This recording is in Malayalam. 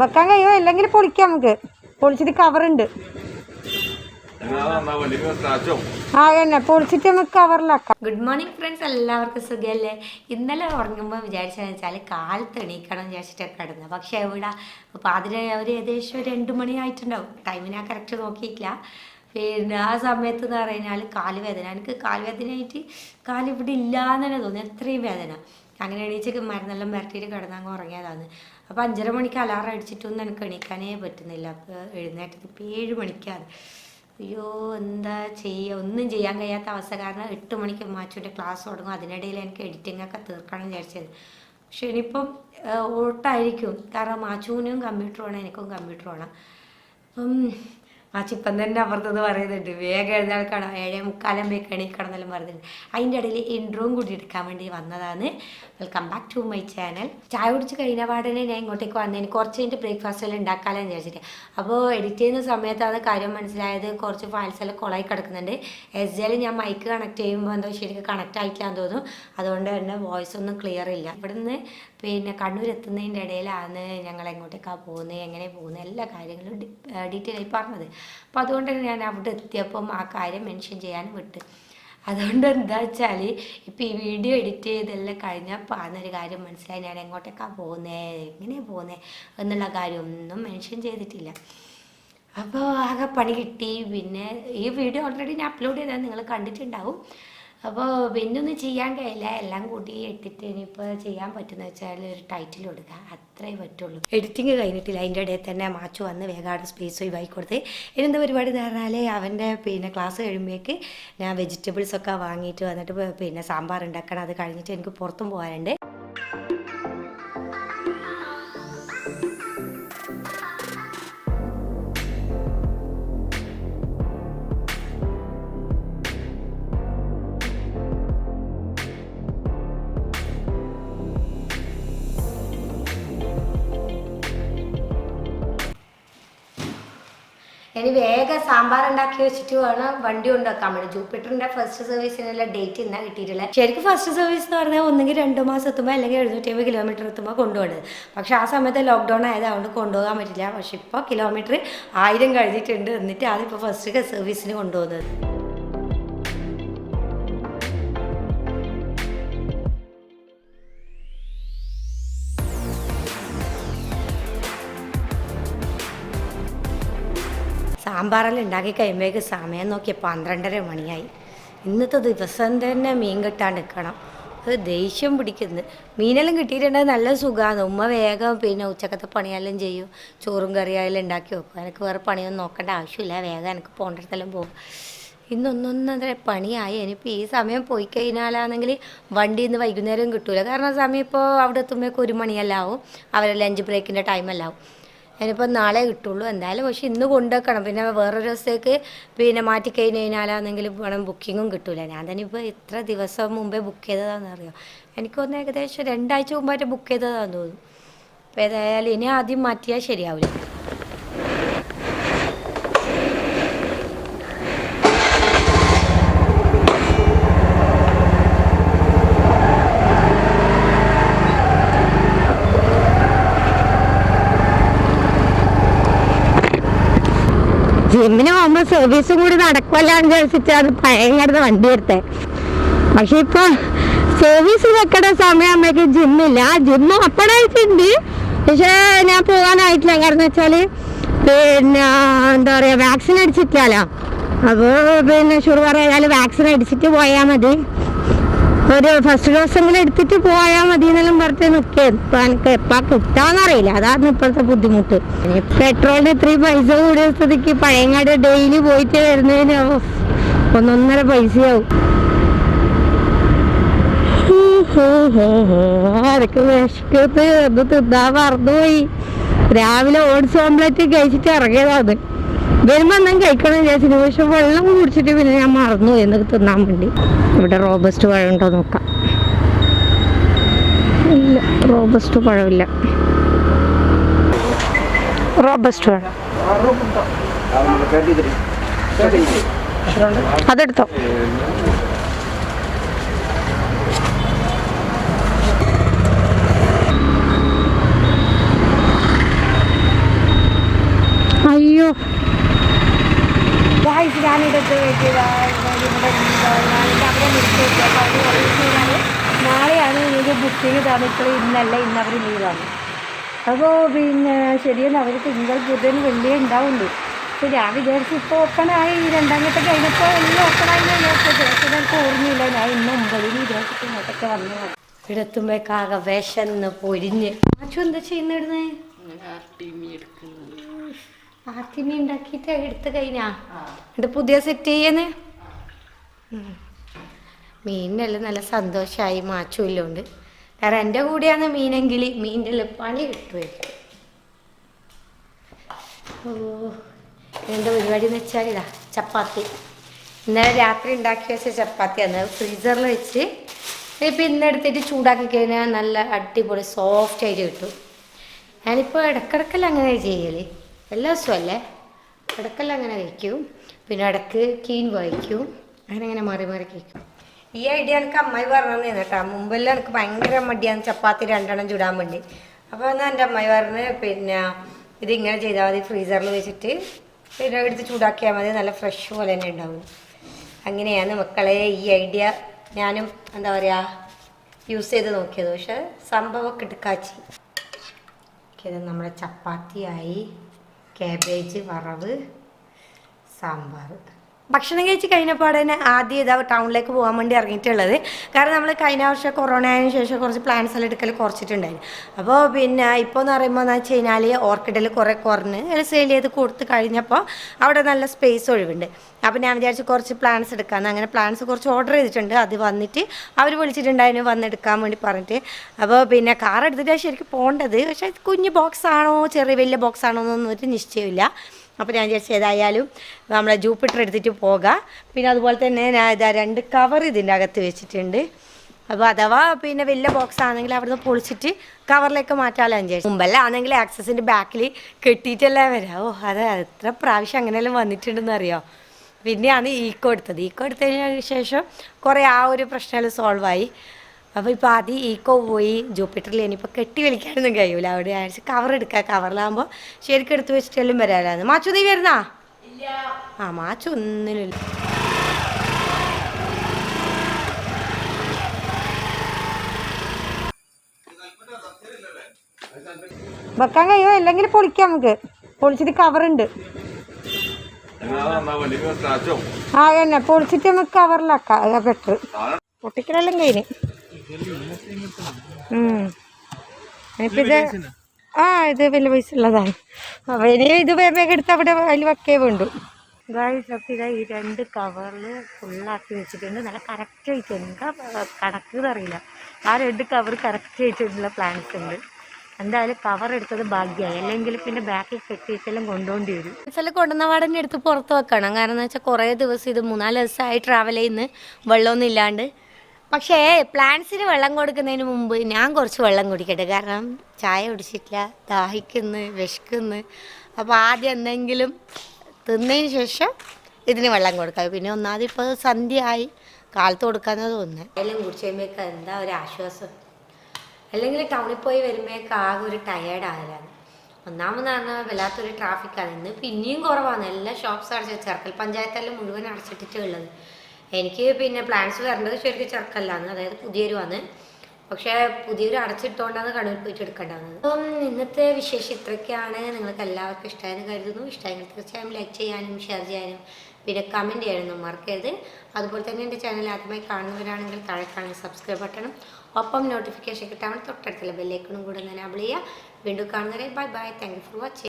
വെക്കാൻ കഴിയുമോ? അല്ലെങ്കിൽ പൊളിക്കാം നമുക്ക്. പൊളിച്ചിട്ട് കവറുണ്ട്. ആ തന്നെ പൊളിച്ചിട്ട് നമുക്ക് കവറിലാക്കാം. ഗുഡ് മോർണിംഗ് ഫ്രണ്ട്സ് എല്ലാവർക്കും സുഖമല്ലേ ഇന്നലെ ഉറങ്ങുമ്പോൾ വിചാരിച്ചതെന്ന് വെച്ചാൽ കാലത്ത് എണീക്കണം എന്ന് വിചാരിച്ചിട്ടൊക്കെ കിടന്നത് പക്ഷേ എവിടെ? അപ്പോൾ അതിന് ഒരു ഏകദേശം ഒരു രണ്ട് മണി ആയിട്ടുണ്ടാവും ടൈമിന് ഞാൻ കറക്റ്റ് നോക്കിയിട്ടില്ല. പിന്നെ ആ സമയത്ത് എന്ന് പറഞ്ഞാൽ കാൽ വേദന. എനിക്ക് കാൽ വേദനയായിട്ട് കാൽ ഇവിടെ ഇല്ല എന്ന് തന്നെ തോന്നി അത്രയും വേദന. അങ്ങനെ എണീച്ചൊക്കെ മരുന്നെല്ലാം വരട്ടിയിട്ട് കിടന്നങ്ങ് ഉറങ്ങിയതാണ്. അപ്പോൾ അഞ്ചര മണിക്ക് അലാറം അടിച്ചിട്ടൊന്നും എനിക്ക് എണീക്കാനേ പറ്റുന്നില്ല. അപ്പോൾ എഴുന്നേറ്റത് ഇപ്പോൾ ഏഴ് മണിക്കാണ്. അയ്യോ എന്താ ചെയ്യുക ഒന്നും ചെയ്യാൻ കഴിയാത്ത അവസ്ഥ. കാരണം എട്ട് മണിക്ക് മാച്ചുവിന്റെ ക്ലാസ് തുടങ്ങും. അതിനിടയിൽ എനിക്ക് എഡിറ്റിംഗ് ഒക്കെ തീർക്കണം എന്ന് വിചാരിച്ചത്. പക്ഷെ ഇനിയിപ്പം ഓട്ടായിരിക്കും. കാരണം മാച്ചുവിനും കമ്പ്യൂട്ടർ വേണം എനിക്കും കമ്പ്യൂട്ടർ വേണം. അപ്പം മാച്ചു ചിപ്പം തന്നെ അപ്പുറത്തത് പറയുന്നുണ്ട്. വേഗം എഴുതാൽക്കണം ഏഴേ മുക്കാലമ്പേക്ക് എണീക്കണം എന്നെല്ലാം പറയുന്നുണ്ട് അതിന്റെ ഇടയിൽ ഇൻട്രോയും കൂടി എടുക്കാൻ വേണ്ടി വന്നതാണ്. Welcome back to my channel ചായ കുടിച്ച് കഴിഞ്ഞ പാടനെ ഞാൻ ഇങ്ങോട്ടേക്ക് വന്നതിന് കുറച്ച് കഴിഞ്ഞിട്ട് ബ്രേക്ക്ഫാസ്റ്റ് എല്ലാം ഉണ്ടാക്കാമെന്ന് വിചാരിച്ചിട്ട്. അപ്പോൾ എഡിറ്റ് ചെയ്യുന്ന സമയത്താണ് കാര്യം മനസ്സിലായത്. കുറച്ച് ഫയൽസ് എല്ലാം കൊളായി കിടക്കുന്നുണ്ട്. എസ് ജിയിൽ ഞാൻ മൈക്ക് കണക്ട് ചെയ്യുമ്പോൾ എന്തോ ശരിക്കും കണക്ട് ആയിട്ടില്ലാന്ന് തോന്നും അതുകൊണ്ട് തന്നെ വോയിസ് ഒന്നും ക്ലിയർ ഇല്ല. ഇവിടുന്ന് പിന്നെ കണ്ണൂർ എത്തുന്നതിന്റെ ഇടയിലാണ് ഞങ്ങൾ എങ്ങോട്ടേക്കാണ് പോകുന്നത് എങ്ങനെ പോകുന്നത് എല്ലാ കാര്യങ്ങളും ഡീറ്റെയിൽ ആയി പറഞ്ഞത്. അപ്പോൾ അതുകൊണ്ട് തന്നെ ഞാൻ അവിടെ എത്തിയപ്പം ആ കാര്യം മെൻഷൻ ചെയ്യാൻ വിട്ട്. അതുകൊണ്ട് എന്താ വെച്ചാൽ ഇപ്പം ഈ വീഡിയോ എഡിറ്റ് ചെയ്തെല്ലാം കഴിഞ്ഞപ്പോൾ അന്നൊരു കാര്യം മനസ്സിലായി. ഞാൻ എങ്ങോട്ടേക്കാണ് പോകുന്നത് എങ്ങനെയാണ് പോകുന്നത് എന്നുള്ള കാര്യമൊന്നും മെൻഷൻ ചെയ്തിട്ടില്ല. അപ്പോൾ ആകെ പണി കിട്ടി. പിന്നെ ഈ വീഡിയോ ഓൾറെഡി ഞാൻ അപ്ലോഡ് ചെയ്താൽ നിങ്ങൾ കണ്ടിട്ടുണ്ടാവും. അപ്പോൾ പിന്നെ ഒന്നും ചെയ്യാൻ കഴിയില്ല. എല്ലാം കൂടി എടുത്തിട്ട് ഇനിയിപ്പോൾ ചെയ്യാൻ പറ്റുന്ന വെച്ചാൽ ഒരു ടൈറ്റിൽ കൊടുക്കുക അത്രേ പറ്റുള്ളൂ. എഡിറ്റിങ് കഴിഞ്ഞിട്ടില്ല. അതിന്റെ ഇടയിൽ തന്നെ മാച്ചു വന്ന് വേഗാട് സ്പേസ് ഒഴിവാക്കി കൊടുത്ത്. ഇനെന്താ പരിപാടി എന്ന് പറഞ്ഞാൽ അവന്റെ പിന്നെ ക്ലാസ് കഴിയുമ്പോഴേക്ക് ഞാൻ വെജിറ്റബിൾസ് ഒക്കെ വാങ്ങിയിട്ട് വന്നിട്ട് പിന്നെ സാമ്പാർ ഉണ്ടാക്കണം. അത് കഴിഞ്ഞിട്ട് എനിക്ക് പുറത്തും പോകാനുണ്ട്. ഇനി വേഗം സാമ്പാർ ഉണ്ടാക്കി വെച്ചിട്ട് വേണം വണ്ടി കൊണ്ടുവെക്കാൻ വേണ്ടി. ജൂപ്പിറ്ററിന്റെ ഫസ്റ്റ് സർവീസിനുള്ള ഡേറ്റ് ഇന്നാ കിട്ടിയിട്ടില്ല ശരിക്കും ഫസ്റ്റ് സർവീസ് എന്ന് പറഞ്ഞാൽ ഒന്നെങ്കിൽ രണ്ട് മാസം എത്തുമ്പോൾ അല്ലെങ്കിൽ എഴുന്നൂറ്റി കിലോമീറ്റർ എത്തുമ്പോൾ കൊണ്ടുപോകുന്നത് പക്ഷെ ആ സമയത്ത് ലോക്ക്ഡൗൺ ആയത് അതുകൊണ്ട് കൊണ്ടുപോകാൻ പറ്റില്ല. പക്ഷെ ഇപ്പോൾ കിലോമീറ്റർ ആയിരം കഴിഞ്ഞിട്ടുണ്ട്. എന്നിട്ട് അതിപ്പോൾ ഫസ്റ്റ് സർവീസിന് കൊണ്ടുപോകുന്നത്. സാമ്പാറെല്ലാം ഉണ്ടാക്കി കഴിയുമ്പോഴേക്ക് സമയം നോക്കിയ പന്ത്രണ്ടര മണിയായി. ഇന്നത്തെ ദിവസം തന്നെ മീൻ കിട്ടാണ്ട് നിൽക്കണം. അത് ദേഷ്യം പിടിക്കുന്നത് മീനെല്ലാം കിട്ടിയിട്ടുണ്ടെങ്കിൽ നല്ല സുഖമാണ്. ഉമ്മ വേഗം പിന്നെ ഉച്ചക്കത്തെ പണിയെല്ലാം ചെയ്യും. ചോറും കറിയായാലും ഉണ്ടാക്കി വെക്കും. എനിക്ക് വേറെ പണിയൊന്നും നോക്കേണ്ട ആവശ്യമില്ല. വേഗം എനിക്ക് പോകേണ്ടിടത്തെല്ലാം പോകും. ഇന്നൊന്നൊന്നര പണിയായി. ഇനിയിപ്പോൾ ഈ സമയം പോയി കഴിഞ്ഞാലാണെങ്കിൽ വണ്ടിയിൽ നിന്ന് വൈകുന്നേരം കിട്ടൂല. കാരണം സമയം ഇപ്പോൾ അവിടെ എത്തുമ്പോഴേക്കും ഒരു മണിയെല്ലാം ആവും. അവരെ ലഞ്ച് ബ്രേക്കിന്റെ ടൈമെല്ലാം ആവും. ഇനിയിപ്പോൾ നാളെ കിട്ടുള്ളൂ. എന്തായാലും പക്ഷെ ഇന്ന് കൊണ്ടുവെക്കണം. പിന്നെ വേറൊരു ദിവസത്തേക്ക് പിന്നെ മാറ്റി കഴിഞ്ഞ് കഴിഞ്ഞാലാണെങ്കിൽ വേണം ബുക്കിങ്ങും കിട്ടില്ല ഞാൻ തന്നെ ഇപ്പോൾ ഇത്ര ദിവസം മുമ്പേ ബുക്ക് ചെയ്തതാണെന്ന് അറിയാം. എനിക്കൊന്ന് ഏകദേശം രണ്ടാഴ്ച മുമ്പായിട്ട് ബുക്ക് ചെയ്തതാണെന്ന് തോന്നുന്നു. അപ്പോൾ ഏതായാലും ഇനി ആദ്യം മാറ്റിയാൽ ശരിയാവില്ല. ജിമ്മിന് പോകുമ്പോൾ സർവീസും കൂടി നടക്കുമല്ലാന്ന് വിചാരിച്ചിട്ടാണ് ഭയങ്കര വണ്ടി എടുത്തത് പക്ഷെ ഇപ്പൊ സർവീസ് വെക്കേണ്ട സമയമാകുമ്പോഴേക്ക് ജിമ്മില്ല ജിമ്മ് അപ്പടായിട്ടുണ്ട് പക്ഷെ ഞാൻ പോകാനായിട്ടില്ല. കാരണം വെച്ചാൽ പിന്നെ എന്താ പറയാ വാക്സിൻ അടിച്ചിട്ടില്ലല്ലോ. അപ്പോൾ പിന്നെ ഷുഗർ ആയാലും വാക്സിൻ അടിച്ചിട്ട് പോയാൽ മതി. ഒരു ഫസ്റ്റ് ഡോസ് എങ്കിലും എടുത്തിട്ട് പോയാൽ മതി എന്നെല്ലാം പറഞ്ഞ് നിൽക്കുക എനിക്ക് കിട്ടാന്നറിയില്ല അതാണ് ഇപ്പോഴത്തെ ബുദ്ധിമുട്ട്. പെട്രോളിന് ഇത്രയും പൈസ കൂടിയ സ്ഥിതിക്ക് പഴയങ്ങാട് ഡെയിലി പോയിട്ട് വരുന്നതിന് ഒന്നൊന്നര പൈസയാവും. അതൊക്കെ വിശക്കത്ത് അത് തിന്നാൻ മറന്നുപോയി. രാവിലെ ഓട്സ് ഓംലെറ്റ് കഴിച്ചിട്ട് ഇറങ്ങിയതാണ്. വരുമ്പോ എന്തെങ്കിലും കഴിക്കണം വിചാരിച്ചു പക്ഷെ വെള്ളം കുടിച്ചിട്ട് പിന്നെ ഞാൻ മറന്നു എന്ന് തിന്നാൻ വേണ്ടി. ഇവിടെ റോബസ്റ്റ് പഴം ഉണ്ടോ നോക്കാം. ഇല്ല റോബസ്റ്റ് പഴമില്ല. റോബസ്റ്റ് പഴം. അതെടുത്തോ ഞാനിടത്ത് വെക്കുക ഇവിടെ ഞാനിത് അവരെ നിർത്തി വെക്കുക അപ്പോൾ അവർ പറയുന്നത് കഴിഞ്ഞാൽ നാളെയാണ് ബുക്കിംഗ് തന്നിട്ടുള്ളത് ഇന്നല്ല ഇന്ന് അവർ ലീവാണ്. അപ്പോൾ പിന്നെ ശരിയാണ് അവർ തിങ്കൾ ബുധൻ വെള്ളി ഉണ്ടാവുള്ളൂ. അപ്പോൾ ഞാൻ വിചാരിച്ചു ഇപ്പോൾ ഓപ്പണായി രണ്ടാം ഘട്ടം കഴിഞ്ഞപ്പോൾ എല്ലാം ഓപ്പണായി വിചാരിച്ചത് എനിക്ക് ഓർമ്മയില്ല ഞാൻ ഇന്ന് ഒമ്പതിന് വിചാരിച്ചിട്ട് ഇങ്ങോട്ടൊക്കെ വന്നതാണ് ഇവിടെ എത്തുമ്പോഴേക്കാകെ വിശന്ന് പൊരിഞ്ഞ്. ആച്ചു എന്താ ചെയ്യുന്നിടുന്നേ ആർത്തിമി ഉണ്ടാക്കിയിട്ട് എടുത്ത് കഴിഞ്ഞാ? എന്നിട്ട് പുതിയ സെറ്റ് ചെയ്യുന്നേ? മീനിനെല്ലാം നല്ല സന്തോഷമായി മാച്ചുമില്ലോണ്ട് കാരണം എന്റെ കൂടെയാണ് മീനെങ്കിൽ മീന്റെ പണി കിട്ടുമായിരിക്കും ഓ എന്റെ പരിപാടി എന്ന് വെച്ചാൽ ഇതാ ചപ്പാത്തി. ഇന്നലെ രാത്രി ഉണ്ടാക്കി വെച്ച ചപ്പാത്തിയാണ് ഫ്രീസറിൽ വെച്ച് ഇപ്പം ഇന്നെടുത്തിട്ട് ചൂടാക്കി കഴിഞ്ഞാൽ നല്ല അടിപൊളി സോഫ്റ്റ് ആയിട്ട് കിട്ടും. ഞാനിപ്പോൾ ഇടക്കിടക്കല്ല അങ്ങനെ ചെയ്യൽ. എല്ലാ ദിവസവും അല്ലേ ഇടക്കെല്ലാം അങ്ങനെ കഴിക്കും പിന്നെ ഇടയ്ക്ക് കീൻ വായിക്കും. അങ്ങനെ അങ്ങനെ മാറി മാറി കഴിക്കും. ഈ ഐഡിയ എനിക്ക് അമ്മായി പറഞ്ഞു കേട്ടോ. മുമ്പെല്ലാം എനിക്ക് ഭയങ്കര മടിയാണ് ചപ്പാത്തി രണ്ടെണ്ണം ചുടാൻ വേണ്ടി. അപ്പോൾ എന്നാൽ എന്റെ അമ്മായി പറഞ്ഞ് പിന്നെ ഇതിങ്ങനെ ചെയ്താൽ മതി ഫ്രീസറിൽ വെച്ചിട്ട് പിന്നെ എടുത്ത് ചൂടാക്കിയാൽ മതി നല്ല ഫ്രഷ് പോലെ തന്നെ ഉണ്ടാവും. അങ്ങനെയാണ് മക്കളെ ഈ ഐഡിയ ഞാനും എന്താ പറയുക യൂസ് ചെയ്ത് നോക്കിയത്. പക്ഷെ സംഭവം കിടക്കാച്ചി നമ്മുടെ ചപ്പാത്തിയായി. കാബേജ് വറവ് സാമ്പാർ. ഭക്ഷണം കഴിച്ച് കഴിഞ്ഞപ്പോൾ തന്നെ ആദ്യം ഇതാ ടൗണിലേക്ക് പോകാൻ വേണ്ടി ഇറങ്ങിയിട്ടുള്ളത്. കാരണം നമ്മൾ കഴിഞ്ഞ വർഷം കൊറോണ ആയതിനു ശേഷം കുറച്ച് പ്ലാൻസ് എല്ലാം എടുക്കൽ കുറച്ചിട്ടുണ്ടായിരുന്നു. അപ്പോൾ പിന്നെ ഇപ്പോൾ എന്ന് പറയുമ്പോൾ എന്ന് വെച്ച് കഴിഞ്ഞാൽ ഓർക്കിഡിൽ കുറേ കുറഞ്ഞ് സെയിൽ ചെയ്ത് കൊടുത്ത് കഴിഞ്ഞപ്പോൾ അവിടെ നല്ല സ്പേസ് ഒഴിവുണ്ട്. അപ്പോൾ ഞാൻ വിചാരിച്ചു കുറച്ച് പ്ലാൻസ് എടുക്കാമെന്ന് അങ്ങനെ പ്ലാൻസ് കുറച്ച് ഓർഡർ ചെയ്തിട്ടുണ്ട്. അത് വന്നിട്ട് അവർ വിളിച്ചിട്ടുണ്ടായിരുന്നു വന്നെടുക്കാൻ വേണ്ടി പറഞ്ഞിട്ട്. അപ്പോൾ പിന്നെ കാർ എടുത്തിട്ടാണ് ശരിക്കും പോകേണ്ടത് പക്ഷേ കുഞ്ഞ് ബോക്സ് ആണോ ചെറിയ വലിയ ബോക്സ് ആണോ എന്നൊന്നും ഒരു നിശ്ചയമില്ല അപ്പോൾ ഞാൻ വിചാരിച്ചു ഏതായാലും നമ്മളെ ജൂപ്പിറ്റർ എടുത്തിട്ട് പോകാം. പിന്നെ അതുപോലെ തന്നെ ഞാൻ ഇതാ രണ്ട് കവർ ഇതിന്റെ അകത്ത് വെച്ചിട്ടുണ്ട്. അപ്പോൾ അഥവാ പിന്നെ വലിയ ബോക്സ് ആണെങ്കിൽ അവിടുന്ന് പൊളിച്ചിട്ട് കവറിലേക്ക് മാറ്റാമല്ലോ വിചാരിച്ചു. മുമ്പല്ല ആണെങ്കിൽ ആക്സസിന്റെ ബാക്കിൽ കെട്ടിയിട്ടല്ലേ വരാം. ഓ അത് എത്ര പ്രാവശ്യം അങ്ങനെയെല്ലാം വന്നിട്ടുണ്ടെന്ന് അറിയോ? പിന്നെയാണ് ഈക്കോ എടുത്തത്. ഈക്കോ എടുത്തതിന് ശേഷം കുറേ ആ ഒരു പ്രശ്നമെല്ലാം സോൾവായി അപ്പോൾ ഇപ്പോൾ ആദ്യം ഈക്കോ പോയി ജൂപ്പിറ്ററിൽ ഇനിയിപ്പോൾ കെട്ടി വലിക്കാനൊന്നും കഴിയൂല. അവിടെ ആഴ്ച കവർ എടുക്കുക കവറിലാകുമ്പോൾ ശരിക്കും എടുത്ത് വെച്ചിട്ടെല്ലാം വരാലാന്ന് മാച്ചു നീ വരുന്നാ? ആ മാച്ചു ഒന്നിനില്ല വെക്കാൻ കഴിയുമോ അല്ലെങ്കിൽ പൊളിക്കാം നമുക്ക്. പൊളിച്ചിട്ട് കവറുണ്ട് ആ എന്നെ പൊളിച്ചിട്ട് നമുക്ക് കവറിലാക്കാം ബെറ്റർ പൊട്ടിക്കലെല്ലാം കഴിഞ്ഞ്. ആ ഇത് വലിയ പൈസ ഉള്ളതാണ്. അപ്പൊ ഇനി ഇത് വേഗം എടുത്ത് അവിടെ അതിൽ വക്കേ വേണ്ടു. ഗായ്സ് അപ്പോൾ ഇതാ ഈ രണ്ട് കവറിൽ ഫുള്ളാക്കി വെച്ചിട്ടുണ്ട്. നല്ല കറക്റ്റ് ആയിട്ട് എന്താ കണക്ക് അറിയില്ല. ആ രണ്ട് കവർ കറക്റ്റ് ആയിട്ടുള്ള പ്ലാന്റ്സ് ഉണ്ട്. എന്തായാലും കവർ എടുത്തത് ഭാഗ്യമായി അല്ലെങ്കിൽ പിന്നെ ബാക്കിൽ കെട്ടിയിട്ടെല്ലാം കൊണ്ടുപോകേണ്ടി വരും. ചില കൊണ്ടുവന്ന പാടന്നെ എടുത്ത് പുറത്ത് വെക്കണം. കാരണം എന്ന് വെച്ചാൽ കുറേ ദിവസം ഇത് മൂന്നാൽ ദിവസമായി ട്രാവൽ ചെയ്യുന്നു. വെള്ളമൊന്നും ഇല്ലാണ്ട്. പക്ഷേ പ്ലാന്റ്സിന് വെള്ളം കൊടുക്കുന്നതിന് മുമ്പ് ഞാൻ കുറച്ച് വെള്ളം കുടിക്കട്ടെ. കാരണം ചായ കുടിച്ചിട്ടില്ല. ദാഹിക്കുന്നു വിശക്കുന്നു. അപ്പോൾ ആദ്യം എന്തെങ്കിലും തിന്നതിന് ശേഷം ഇതിന് വെള്ളം കൊടുക്കാം. പിന്നെ ഒന്നാമത് ഇപ്പോൾ സന്ധ്യ ആയി കാലത്ത് കൊടുക്കാമെന്ന് തോന്നുന്നത് എല്ലാം കുടിച്ച് എന്താ ഒരു ആശ്വാസം? അല്ലെങ്കിൽ ടൗണിൽ പോയി വരുമ്പോഴേക്ക് ആകെ ഒരു ടയേർഡ് ആകലാണ്. ഒന്നാമെന്ന് പറഞ്ഞാൽ വല്ലാത്തൊരു ട്രാഫിക്കാണ് ഇന്ന് പിന്നെയും കുറവാണ്. എല്ലാ ഷോപ്സ് അടച്ച് ചെറുക്കൽ പഞ്ചായത്തെല്ലാം മുഴുവൻ അടച്ചിട്ടിട്ടേ ഉള്ളത്. എനിക്ക് പിന്നെ പ്ലാൻസ് വരേണ്ടത് ശരിക്കും ചെറുക്കല്ലാന്ന് അതായത് പുതിയൊരു വന്ന് പക്ഷെ പുതിയൊരു അടച്ചിട്ടുകൊണ്ടാണ് കണ്ണൂർ പോയിട്ട് എടുക്കേണ്ടത് അപ്പം ഇന്നത്തെ വിശേഷം ഇത്രയൊക്കെയാണ്. നിങ്ങൾക്ക് എല്ലാവർക്കും ഇഷ്ടമായെന്ന് കരുതുന്നു. ഇഷ്ടമായെങ്കിൽ തീർച്ചയായും ലൈക്ക് ചെയ്യാനും ഷെയർ ചെയ്യാനും പിന്നെ കമന്റ് ചെയ്യാനൊന്നും മറക്കരുത്. അതുപോലെ തന്നെ എന്റെ ചാനൽ ആദ്യമായി കാണുന്നവരാണെങ്കിൽ താഴെ കാണുന്ന സബ്സ്ക്രൈബ് ബട്ടണും ഒപ്പം നോട്ടിഫിക്കേഷൻ കിട്ടാൻ തൊട്ടടുത്തുള്ള ബെല്ലൈക്കണും കൂടെ എനാബിൾ ചെയ്യുക. വീണ്ടും കാണുന്നവരെ bye bye thank for watching